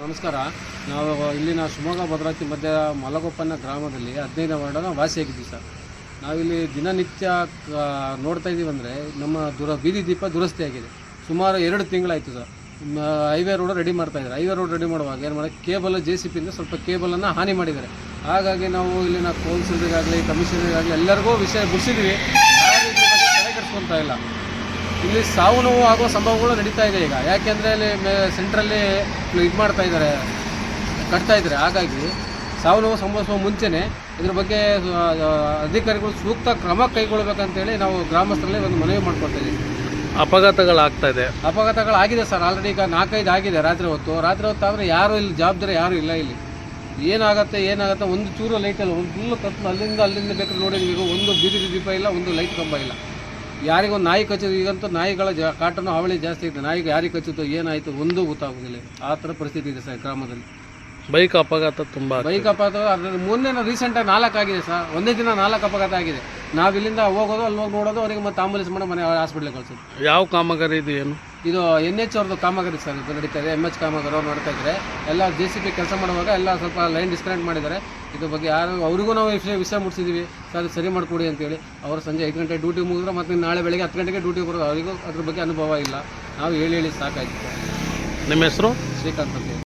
ನಮಸ್ಕಾರ. ನಾವು ಇಲ್ಲಿನ ಶಿವಮೊಗ್ಗ ಭದ್ರಾವತಿ ಮಧ್ಯ ಮಲಗೊಪ್ಪನ ಗ್ರಾಮದಲ್ಲಿ ಹದಿನೈದು ವಾರ್ಡನ ವಾಸಿಯಾಗಿದ್ದೀವಿ ಸರ್. ನಾವಿಲ್ಲಿ ದಿನನಿತ್ಯ ನೋಡ್ತಾ ಇದ್ದೀವಿ ಅಂದರೆ ನಮ್ಮ ದುರ ಬೀದಿ ದೀಪ ದುರಸ್ತಿ ಆಗಿದೆ. ಸುಮಾರು ಎರಡು ತಿಂಗಳಾಯಿತು ಸರ್. ಹೈವೇ ರೋಡ್ ರೆಡಿ ಮಾಡ್ತಾ ಇದ್ದಾರೆ. ಹೈವೇ ರೋಡ್ ರೆಡಿ ಮಾಡುವಾಗ ಏನು ಮಾಡಿ ಕೇಬಲ್ ಜೆ ಸಿ ಪಿಯಿಂದ ಸ್ವಲ್ಪ ಕೇಬಲನ್ನು ಹಾನಿ ಮಾಡಿದ್ದಾರೆ. ಹಾಗಾಗಿ ನಾವು ಇಲ್ಲಿನ ಕೌನ್ಸಿಲರಿಗಾಗಲಿ ಕಮಿಷನರಿಗಾಗಲಿ ಎಲ್ಲರಿಗೂ ವಿಷಯ ಬಿಡಿಸಿದ್ವಿ ತಲೆ ಕೆಡಿಸ್ಕೊಳ್ತಾ ಇಲ್ಲ. ಇಲ್ಲಿ ಸಾವು ನೋವು ಆಗುವ ಸಂಭವಗಳು ನಡೀತಾ ಇದೆ ಈಗ. ಯಾಕೆಂದರೆ ಅಲ್ಲಿ ಮೇ ಸೆಂಟ್ರಲ್ಲಿ ಇದು ಮಾಡ್ತಾ ಇದ್ದಾರೆ ಕಟ್ತಾ ಇದ್ದಾರೆ. ಹಾಗಾಗಿ ಸಾವು ನೋವು ಸಂಭವಿಸುವ ಮುಂಚೆನೇ ಇದ್ರ ಬಗ್ಗೆ ಅಧಿಕಾರಿಗಳು ಸೂಕ್ತ ಕ್ರಮ ಕೈಗೊಳ್ಬೇಕಂತೇಳಿ ನಾವು ಗ್ರಾಮಸ್ಥರಲ್ಲಿ ಒಂದು ಮನವಿ ಮಾಡ್ಕೊಳ್ತಾ ಇದ್ದೀವಿ. ಅಪಘಾತಗಳಾಗ್ತಾ ಇದೆ. ಅಪಘಾತಗಳಾಗಿದೆ ಸರ್. ಆಲ್ರೆಡಿ ಈಗ ನಾಲ್ಕೈದು ಆಗಿದೆ ರಾತ್ರಿ ಹೊತ್ತು. ರಾತ್ರಿ ಹೊತ್ತು ಆದರೆ ಯಾರೂ ಇಲ್ಲಿ ಜವಾಬ್ದಾರಿ ಯಾರೂ ಇಲ್ಲ ಇಲ್ಲಿ. ಏನಾಗುತ್ತೆ ಏನಾಗುತ್ತೆ ಒಂದು ಚೂರು ಲೈಟ್ ಇಲ್ಲ ಒಂದು ಫುಲ್ಲು ಕತ್ತಲು ಅಲ್ಲಿಂದ ಅಲ್ಲಿಂದ ಬೇಕಾದ್ರೆ ನೋಡಿದ್ವಿ ಒಂದು ಬೀದಿ ದೀಪ ಇಲ್ಲ ಒಂದು ಲೈಟ್ ಕಂಬ ಇಲ್ಲ. ಯಾರಿಗೊಂದು ನಾಯಿ ಕಚ್ಚಿದ್ರು ಈಗಂತೂ ನಾಯಿಗಳ ಜ ಕಾಟನೂ ಹಾವಳಿ ಜಾಸ್ತಿ ಇದೆ. ನಾಯಿಗೆ ಯಾರಿಗೆ ಕಚ್ಚುತ್ತೋ ಏನಾಯಿತು ಒಂದೂ ಗೊತ್ತಾಗೋದಿಲ್ಲ. ಆ ಥರ ಪರಿಸ್ಥಿತಿ ಇದೆ ಸರ್ ಗ್ರಾಮದಲ್ಲಿ. ಬೈಕ್ ಅಪಘಾತ ತುಂಬ ಬೈಕ್ ಅಪಘಾತ ಅದರಲ್ಲಿ ಮೊನ್ನೆ ರೀಸೆಂಟಾಗಿ ನಾಲ್ಕು ಆಗಿದೆ ಸರ್. ಒಂದೇ ದಿನ ನಾಲ್ಕು ಅಪಘಾತ ಆಗಿದೆ. ನಾವು ಇಲ್ಲಿಂದ ಹೋಗೋದು ಅಲ್ಲಿ ಹೋಗಿ ನೋಡೋದು ಅವರಿಗೆ ಮತ್ತೆ ಆಂಬುಲೆನ್ಸ್ ಮಾಡಿ ಮನೆ ಹಾಸ್ಪಿಟ್ಲಿಗೆ ಕಳ್ಸೋದು. ಯಾವ ಕಾಮಗಾರಿ ಇದು ಏನು? ಇದು ಎನ್ ಎಚ್ ಅವ್ರದ್ದು ಕಾಮಗಾರಿ ಸರ್ ಇದು ನಡೀತಾ ಇದೆ. ಎಂ ಎಚ್ ಕಾಮಗಾರಿ ಅವ್ರು ನೋಡ್ತಾ ಇದ್ದಾರೆ ಎಲ್ಲ ಜೆ ಸಿ ಪಿ ಕೆಲಸ ಮಾಡುವಾಗ ಎಲ್ಲ ಸ್ವಲ್ಪ ಲೈನ್ ಡಿಸ್ಕನೆಕ್ಟ್ ಮಾಡಿದ್ದಾರೆ. ಇದ್ರ ಬಗ್ಗೆ ಯಾರು ಅವರಿಗೂ ನಾವು ವಿಷಯ ವಿಷಯ ಮುಟ್ಸಿದ್ದೀವಿ ಸರ್ ಸರಿ ಮಾಡಿಕೊಡಿ ಅಂತೇಳಿ. ಅವರು ಸಂಜೆ ಐದು ಗಂಟೆ ಡ್ಯೂಟಿ ಮುಗಿದ್ರೆ ಮತ್ತೆ ನಾಳೆ ಬೆಳಗ್ಗೆ ಹತ್ತು ಗಂಟೆಗೆ ಡ್ಯೂಟಿ ಬರೋದು. ಅವರಿಗೂ ಅದ್ರ ಬಗ್ಗೆ ಅನುಭವ ಇಲ್ಲ. ನಾವು ಹೇಳಿ ಹೇಳಿ ಸಾಕಾಯಿತು. ನಿಮ್ಮ ಹೆಸರು? ಶ್ರೀಕಾಂತ್ ಅಂತ